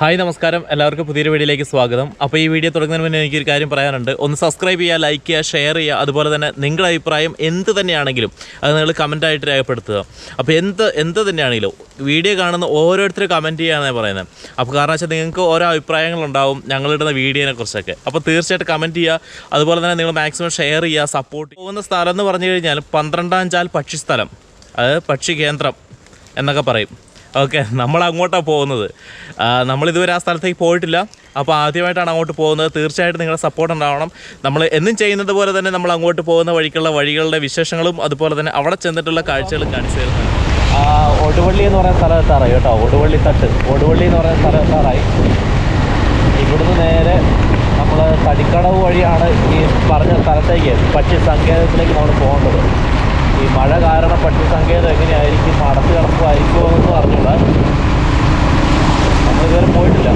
Hi നമസ്കാരം. എല്ലാവർക്കും പുതിയൊരു വീഡിയോയിലേക്ക് സ്വാഗതം. അപ്പോൾ ഈ വീഡിയോ തുടങ്ങുന്നതിന് മുന്നേ എനിക്കൊരു കാര്യം പറയാനുണ്ട്. ഒന്ന് സബ്സ്ക്രൈബ് ചെയ്യുക ലൈക്ക് ചെയ്യുക ഷെയർ ചെയ്യുക. അതുപോലെ തന്നെ നിങ്ങളുടെ അഭിപ്രായം എന്ത് തന്നെയാണെങ്കിലും അത് നിങ്ങൾ കമന്റായിട്ട് രേഖപ്പെടുത്തുക. അപ്പോൾ എന്ത് എന്ത് തന്നെയാണെങ്കിലും വീഡിയോ കാണുന്ന ഓരോരുത്തരും കമന്റ് ചെയ്യാനാണ് പറയുന്നത് അപ്പോൾ കാരണം വെച്ചാൽ നിങ്ങൾക്ക് ഓരോ അഭിപ്രായങ്ങളുണ്ടാവും ഞങ്ങളിടുന്ന വീഡിയോനെ കുറിച്ചൊക്കെ. അപ്പോൾ തീർച്ചയായിട്ടും കമന്റ് ചെയ്യുക. അതുപോലെ തന്നെ നിങ്ങൾ മാക്സിമം ഷെയർ ചെയ്യുക സപ്പോർട്ട് പോകുന്ന സ്ഥലം എന്ന് പറഞ്ഞു കഴിഞ്ഞാൽ പന്ത്രണ്ടാം ചാൽ പക്ഷി സ്ഥലം അതായത് പക്ഷി കേന്ദ്രം എന്നൊക്കെ പറയും. ഓക്കെ നമ്മൾ അങ്ങോട്ടാണ് പോകുന്നത് നമ്മളിതുവരെ ആ സ്ഥലത്തേക്ക് പോയിട്ടില്ല. അപ്പോൾ ആദ്യമായിട്ടാണ് അങ്ങോട്ട് പോകുന്നത്. തീർച്ചയായിട്ടും നിങ്ങളുടെ സപ്പോർട്ട് ഉണ്ടാവണം. നമ്മൾ എന്നും ചെയ്യുന്നത് പോലെ തന്നെ നമ്മൾ അങ്ങോട്ട് പോകുന്ന വഴിക്കുള്ള വഴികളുടെ വിശേഷങ്ങളും അതുപോലെ തന്നെ അവിടെ ചെന്നിട്ടുള്ള കാഴ്ചകളും കാണിച്ചു തരുന്നത് ഒടുവള്ളി എന്ന് പറയുന്ന സ്ഥലം എത്താറായി കേട്ടോ. ഒടുവള്ളി തട്ട്. ഒടുവള്ളി എന്ന് പറയുന്ന സ്ഥലം എത്താറായി. ഇവിടുന്ന് നേരെ നമ്മൾ തടിക്കടവ് വഴിയാണ് ഈ പറഞ്ഞ സ്ഥലത്തേക്ക് പക്ഷി സങ്കേതത്തിലേക്ക് നമ്മൾ പോകേണ്ടത്. ഈ മഴ കാരണം പക്ഷി സങ്കേതം എങ്ങനെയായിരിക്കും? അടച്ചു കിടക്കുമായിരിക്കുമോ എന്നൊന്നും അറിഞ്ഞൂടാ നമ്മളിതുവരെ പോയിട്ടില്ല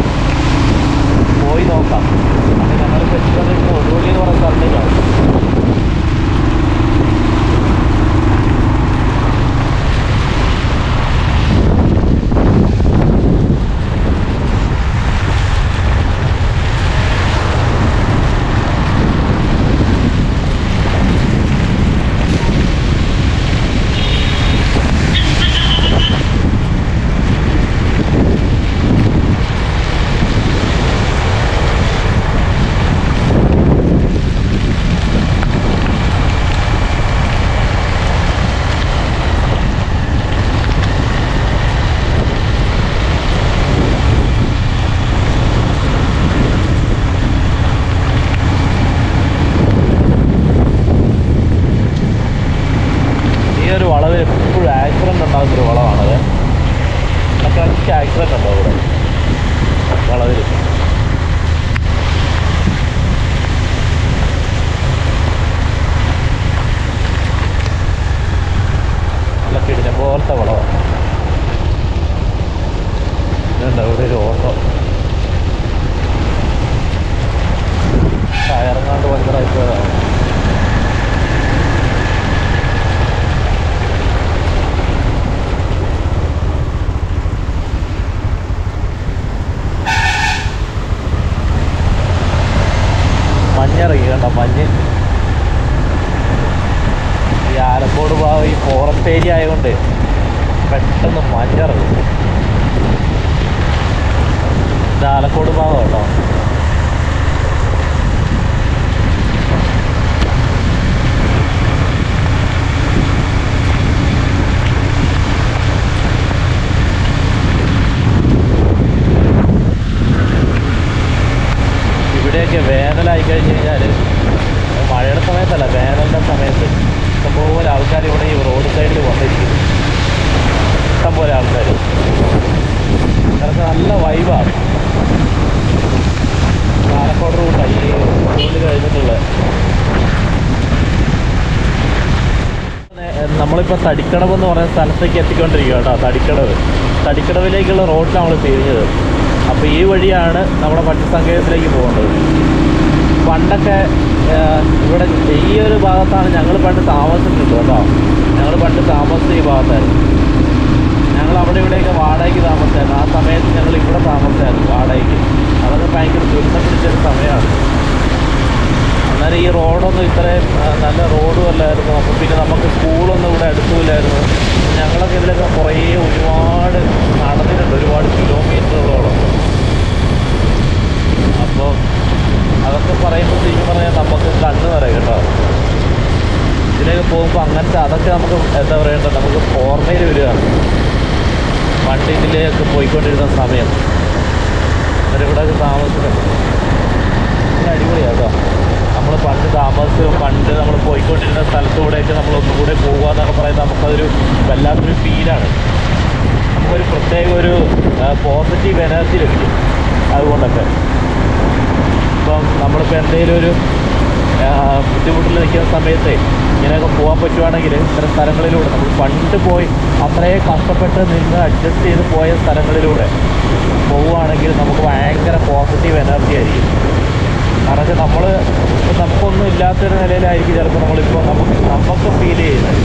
പോയി നോക്കാം അങ്ങനെ ഞങ്ങളിപ്പോൾ എത്തിക്കൊണ്ടിരിക്കുന്ന ഒടുവള്ളി എന്ന് പറയുന്ന സ്ഥലത്തേക്കാണ് ഈ ഒരു വളവിൽ എപ്പോഴും ആക്സിഡന്റ് ഉണ്ടാകുന്ന ഒരു വളമാണത് ഇടയ്ക്ക് ആക്സിഡന്റ് ഉണ്ടോ ഇവിടെ വളവിൽ നല്ല കിടിഞ്ഞ പോലത്തെ ഇതുണ്ടോ? ഇവിടെ ഒരു ഓട്ടോ. ഈ ആലക്കോട് ഭാഗം ഈ ഫോറസ്റ്റ് ഏരിയ ആയതുകൊണ്ട് പെട്ടെന്ന് മഞ്ഞിറങ്ങും ആലക്കോട് ഭാഗം കേട്ടോ. ഇവിടെയൊക്കെ വേനലായി കഴിഞ്ഞ് കഴിഞ്ഞാൽ മഴയുടെ സമയത്തല്ല വേനലിന്റെ സമയത്ത് ഇഷ്ടംപോലെ ആൾക്കാർ ഇവിടെ ഈ റോഡ് സൈഡിൽ വന്നിരിക്കുന്നു. ഇഷ്ടംപോലെ ആൾക്കാർ അതൊക്കെ നല്ല വൈബാണ് പാലക്കോട് റൂട്ടാണ് ഈ റൂട്ടിൽ കഴിഞ്ഞിട്ടുള്ളത്. നമ്മളിപ്പോൾ തടിക്കടവ് എന്ന് പറയുന്ന സ്ഥലത്തേക്ക് എത്തിക്കൊണ്ടിരിക്കുക കേട്ടോ തടിക്കടവ്. തടിക്കടവിലേക്കുള്ള റോഡിലാണ് നമ്മൾ തിരിഞ്ഞത്. അപ്പോൾ ഈ വഴിയാണ് നമ്മുടെ പക്ഷിസങ്കേതത്തിലേക്ക് പോകേണ്ടത്. പണ്ടൊക്കെ ഇവിടെ ഈ ഒരു ഭാഗത്താണ് ഞങ്ങൾ പണ്ട് താമസിച്ചിട്ടുണ്ട് കേട്ടോ. ഞങ്ങൾ പണ്ട് താമസിച്ച ഈ ഭാഗത്തായിരുന്നു. ഞങ്ങൾ അവിടെ ഇവിടെയൊക്കെ വാടകയ്ക്ക് താമസിച്ചായിരുന്നു. ആ സമയത്ത് ഞങ്ങൾ ഇവിടെ താമസിച്ചായിരുന്നു വാടകയ്ക്ക്. അതൊക്കെ ഭയങ്കര ദുരിതം പിടിച്ചൊരു സമയമാണ്. അന്നേരം ഈ റോഡൊന്നും ഇത്രയും നല്ല റോഡും അല്ലായിരുന്നു. അപ്പോൾ പിന്നെ നമുക്ക് സ്കൂളൊന്നും ഇവിടെ അടുത്തുമില്ലായിരുന്നു ഞങ്ങളൊക്കെ ഇതിലൊക്കെ കുറേ ഒരുപാട് നടന്നിട്ടുണ്ട് ഒരുപാട് കിലോമീറ്ററുകളോളം അപ്പോൾ അതൊക്കെ പറയുമ്പോൾ ശരിക്കും പറഞ്ഞാൽ നമുക്ക് കണ്ണ് നിറയും കേട്ടോ ഇതിലേക്ക് പോകുമ്പോൾ അങ്ങനത്തെ അതൊക്കെ നമുക്ക് എന്താ പറയണ്ട നമുക്ക് ഓർമ്മയിൽ വരികയാണ് പണ്ട് പോയിക്കൊണ്ടിരുന്ന സമയം. അവരിവിടെ താമസിക്കും അടിപൊളിയാണ് കേട്ടോ നമ്മൾ പണ്ട് താമസിച്ച് പണ്ട് നമ്മൾ പോയിക്കൊണ്ടിരുന്ന സ്ഥലത്തൂടെയൊക്കെ നമ്മൾ ഒന്നുകൂടെ പോകുക എന്നൊക്കെ പറയുന്നത് നമുക്കതൊരു വല്ലാത്തൊരു ഫീലാണ്. നമുക്കൊരു പ്രത്യേക ഒരു പോസിറ്റീവ് എനർജി ലഭിക്കും. അതുകൊണ്ടൊക്കെ. ഇപ്പം നമ്മളിപ്പോൾ എന്തെങ്കിലും ഒരു ബുദ്ധിമുട്ടിൽ നിൽക്കുന്ന സമയത്ത് ഇങ്ങനെയൊക്കെ പോകാൻ പറ്റുവാണെങ്കിൽ ഇത്തരം സ്ഥലങ്ങളിലൂടെ നമ്മൾ പണ്ട് പോയി അത്രയും കഷ്ടപ്പെട്ട് നിന്ന് അഡ്ജസ്റ്റ് ചെയ്ത് പോയ സ്ഥലങ്ങളിലൂടെ പോവുകയാണെങ്കിൽ നമുക്ക് ഭയങ്കര പോസിറ്റീവ് എനർജി ആയിരിക്കും. കാരണം നമ്മൾ നമുക്കൊന്നും ഇല്ലാത്തൊരു നിലയിലായിരിക്കും ചിലപ്പോൾ നമ്മളിപ്പോൾ നമുക്ക് നമുക്ക് ഫീൽ ചെയ്യുന്നത്.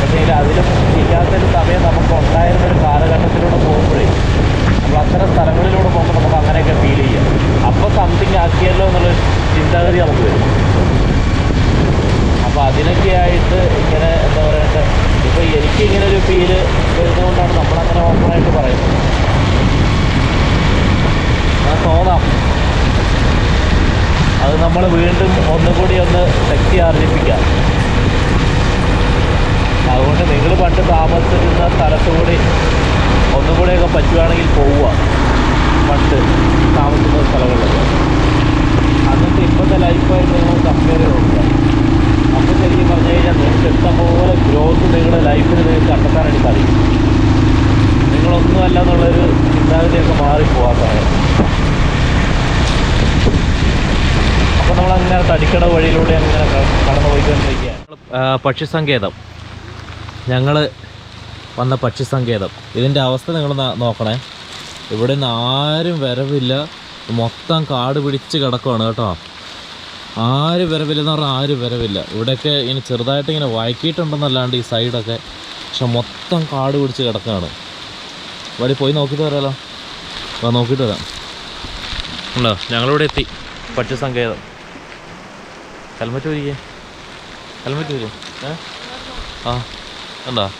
പക്ഷേ അതിലും ഇല്ലാത്തൊരു സമയം നമുക്ക് ഉണ്ടായിരുന്നൊരു കാലഘട്ടത്തിലൂടെ പോകുമ്പോഴേ നമ്മൾ അത്തരം സ്ഥലങ്ങളിലൂടെ പോകുമ്പോൾ നമുക്ക് അങ്ങനെയൊക്കെ ഫീൽ ചെയ്യാം. അപ്പോൾ സംതിങ് ആക്കിയല്ലോ എന്നുള്ളൊരു ചിന്താഗതി നമുക്ക് വരും. അപ്പോൾ അതിനൊക്കെ ആയിട്ട് ഇങ്ങനെ എന്താ പറയട്ടെ ഇപ്പോൾ എനിക്ക് ഇങ്ങനെ ഒരു ഫീൽ വരുന്നതുകൊണ്ടാണ് നമ്മളങ്ങനെ ഓപ്പണായിട്ട് പറയുന്നത്. അത് തോന്നാം. അത് നമ്മൾ വീണ്ടും ഒന്നുകൂടി ഒന്ന് ശക്തി ആർജിപ്പിക്കാം. അതുകൊണ്ട് നിങ്ങൾ പണ്ട് താമസിച്ചിരുന്ന സ്ഥലത്തുകൂടി ഒന്നുകൂടിയൊക്കെ പറ്റുകയാണെങ്കിൽ പോവുക. പണ്ട്. തടിക്കട വഴിയിലൂടെ അങ്ങനെ ക- കടന്നു പോയിക്കൊണ്ടിരിക്കുകയാണ് പക്ഷി സങ്കേതം ഞങ്ങൾ വന്ന പക്ഷിസങ്കേതം. ഇതിന്റെ അവസ്ഥ നിങ്ങൾ നോക്കണേ. ഇവിടെ നിന്ന് ആരും വരവില്ല. മൊത്തം കാട് പിടിച്ച് കിടക്കുവാണ് കേട്ടോ. ആരും വരവില്ലെന്ന് പറഞ്ഞാൽ ആരും വരവില്ല. ഇവിടെയൊക്കെ ഇനി ചെറുതായിട്ട് ഇങ്ങനെ വഴക്കിയിട്ടുണ്ടെന്നല്ലാണ്ട് ഈ സൈഡൊക്കെ പക്ഷെ മൊത്തം കാട് പിടിച്ച് കിടക്കുകയാണ്. ഇവിടെ പോയി നോക്കിയിട്ട് വരാമല്ലോ ആ നോക്കിയിട്ട് വരാം. ഉണ്ടോ? ഞങ്ങളിവിടെ എത്തി. പക്ഷി സങ്കേതം ഹെൽമെറ്റ് ഊരിക്കേ ഹെൽമെറ്റ് വരും ആ എന്താ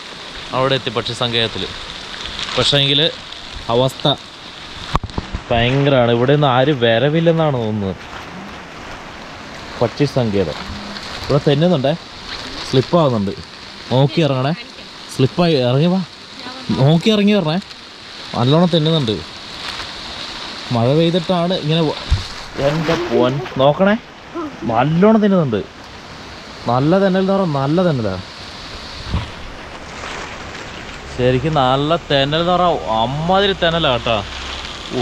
അവിടെ എത്തി പക്ഷി സങ്കേതത്തിൽ പക്ഷേങ്കിൽ അവസ്ഥ ഭയങ്കരമാണ് ഇവിടെ നിന്ന് ആരും വരവില്ലെന്നാണ് തോന്നുന്നത്. പക്ഷി സങ്കേതം. ഇവിടെ തെന്നുന്നുണ്ടേ? സ്ലിപ്പാവുന്നുണ്ട് നോക്കി ഇറങ്ങണേ. സ്ലിപ്പായി ഇറങ്ങി വാ. നോക്കി ഇറങ്ങി വരണേ. നല്ലോണം തെന്നുന്നുണ്ട്. മഴ പെയ്തിട്ടാണ് ഇങ്ങനെ എന്താ പോൻ നോക്കണേ. നല്ലോണം തിന്നുന്നുണ്ട്. നല്ല തെന്നൽ എന്ന് പറഞ്ഞാൽ നല്ല തെന്നലാണ് ശരിക്കും നല്ല തെന്നൽ എന്ന് പറഞ്ഞാൽ അമ്മാതിരി തെന്നലാണ് കേട്ടോ.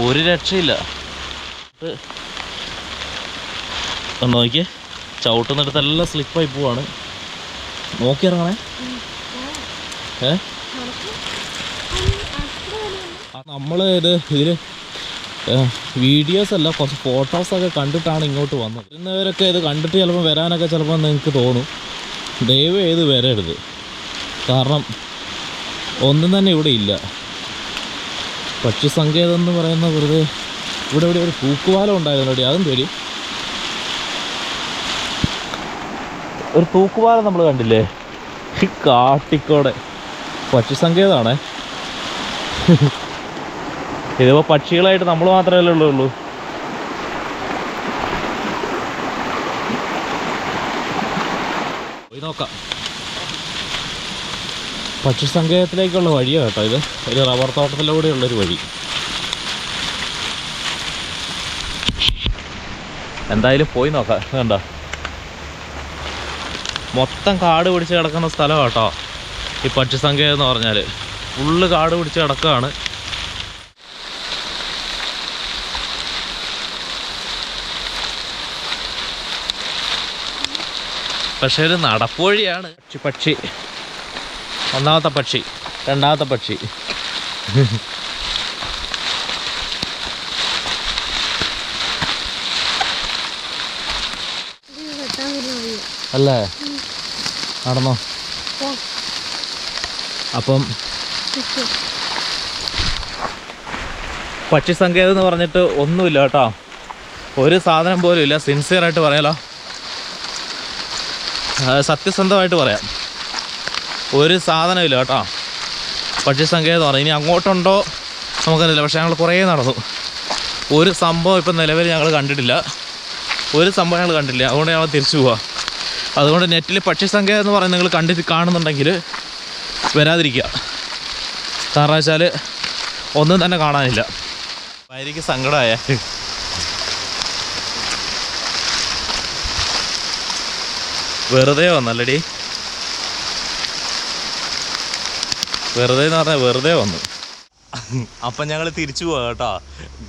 ഒരു രക്ഷയില്ല. ഒന്ന് നോക്കിയേ. ചവിട്ടുന്നിടത്തെല്ലാം സ്ലിപ്പായി പോവാണ്. നോക്കി ഇറങ്ങണേ. ഏ? നമ്മൾ ഇത് ഇതിൽ വീഡിയോസ് അല്ല കുറച്ച് ഫോട്ടോസ് ഒക്കെ കണ്ടിട്ടാണ് ഇങ്ങോട്ട് വന്നത്. വരുന്നവരൊക്കെ ഇത് കണ്ടിട്ട് ചിലപ്പോൾ വരാനൊക്കെ ചിലപ്പോൾ നിങ്ങൾക്ക് തോന്നും. ദയവ് ചെയ്ത് വരരുത്. കാരണം ഒന്നും തന്നെ ഇവിടെ ഇല്ല. പക്ഷി സങ്കേതം എന്ന് പറയുന്ന വെറുതെ ഇവിടെ ഇവിടെ ഒരു തൂക്കുവാലം ഉണ്ടായിരുന്നു അതും പേടി. ഒരു തൂക്കുപാലം നമ്മൾ കണ്ടില്ലേ? കാട്ടിക്കോടെ. പക്ഷി സങ്കേതമാണേ ഇതിപ്പോൾ പക്ഷികളായിട്ട് നമ്മൾ മാത്രമല്ലേ ഉള്ളൂ. പോയി നോക്കാം. പക്ഷി സങ്കേതത്തിലേക്കുള്ള വഴിയാണ് കേട്ടോ ഇത്. ഒരു റബ്ബർ തോട്ടത്തിലൂടെയുള്ളൊരു വഴി. എന്തായാലും പോയി നോക്കാം. വേണ്ട മൊത്തം കാട് പിടിച്ച് കിടക്കുന്ന സ്ഥലം കേട്ടോ ഈ പക്ഷി സങ്കേതം എന്ന് പറഞ്ഞാൽ ഫുള്ള് കാട് പിടിച്ച് കിടക്കുകയാണ് പക്ഷേ ഒരു നടപ്പോഴിയാണ് പക്ഷി പക്ഷി. ഒന്നാമത്തെ പക്ഷി രണ്ടാമത്തെ പക്ഷി. അല്ലേ? നടന്നോ? അപ്പം പക്ഷി സങ്കേതം എന്ന് പറഞ്ഞിട്ട് ഒന്നുമില്ല കേട്ടോ. ഒരു സാധനം പോലും ഇല്ല. സിൻസിയറായിട്ട് പറയാലോ. ആ, സത്യസന്ധമായിട്ട് പറയാം. ഒരു സാധനമില്ല കേട്ടോ. പക്ഷി സങ്കേതം പറഞ്ഞു ഇനി അങ്ങോട്ടുണ്ടോ നമുക്കറിയില്ല. പക്ഷേ ഞങ്ങൾ കുറേ നടന്നു. ഒരു സംഭവം ഇപ്പം നിലവിൽ ഞങ്ങൾ കണ്ടിട്ടില്ല. ഒരു സംഭവം ഞങ്ങൾ കണ്ടില്ല അതുകൊണ്ട് ഞങ്ങൾ തിരിച്ചു പോവാം. അതുകൊണ്ട് നെറ്റിൽ പക്ഷി സങ്കേതം എന്ന് പറയുന്നത് നിങ്ങൾ കണ്ടി കാണുന്നുണ്ടെങ്കിൽ വരാതിരിക്കുക. കാരണം വെച്ചാൽ ഒന്നും തന്നെ കാണാനില്ല. ഭാര്യയ്ക്ക് സങ്കടമായ. വെറുതെ വന്നല്ലടി വെറുതെ എന്ന് പറഞ്ഞാൽ വെറുതെ വന്നു. അപ്പം ഞങ്ങൾ തിരിച്ചു പോകാം കേട്ടോ.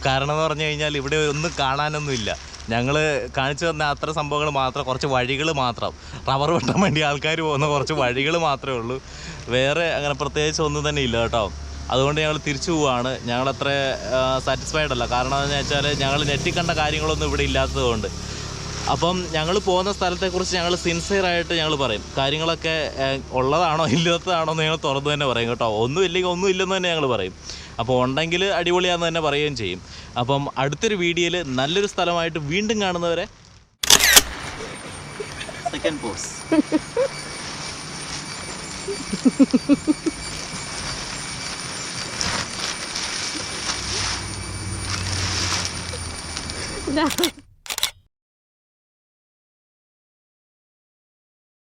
കാരണം എന്ന് പറഞ്ഞു കഴിഞ്ഞാൽ ഇവിടെ ഒന്നും കാണാനൊന്നുമില്ല ഞങ്ങൾ കാണിച്ചു തന്ന അത്ര സംഭവങ്ങൾ മാത്രം കുറച്ച് വഴികൾ മാത്രം. റബ്ബർ വെട്ടാൻ വേണ്ടി ആൾക്കാർ പോകുന്ന കുറച്ച് വഴികൾ മാത്രമേ ഉള്ളൂ. വേറെ അങ്ങനെ പ്രത്യേകിച്ച് ഒന്നും തന്നെ ഇല്ല കേട്ടോ. അതുകൊണ്ട് ഞങ്ങൾ തിരിച്ചു പോവാണ്. ഞങ്ങളത്ര സാറ്റിസ്ഫൈഡ് അല്ല. കാരണം എന്ന് വെച്ചാൽ ഞങ്ങൾ നെറ്റിൽ കണ്ട കാര്യങ്ങളൊന്നും ഇവിടെ ഇല്ലാത്തതുകൊണ്ട്. അപ്പം ഞങ്ങൾ പോകുന്ന സ്ഥലത്തെക്കുറിച്ച് ഞങ്ങൾ സിൻസിയറായിട്ട് ഞങ്ങൾ പറയും. കാര്യങ്ങളൊക്കെ ഉള്ളതാണോ ഇല്ലാത്തതാണോ എന്ന് ഞങ്ങൾ തുറന്നു തന്നെ പറയും കേട്ടോ. ഒന്നും ഇല്ലെങ്കിൽ ഒന്നും ഇല്ലെന്ന് തന്നെ ഞങ്ങൾ പറയും. അപ്പോൾ ഉണ്ടെങ്കിൽ അടിപൊളിയാന്ന് തന്നെ പറയുകയും ചെയ്യും. അപ്പം അടുത്തൊരു വീഡിയോയിൽ നല്ലൊരു സ്ഥലമായിട്ട് വീണ്ടും കാണുന്നവരെ സെക്കൻഡ് പോസ് ഇതാ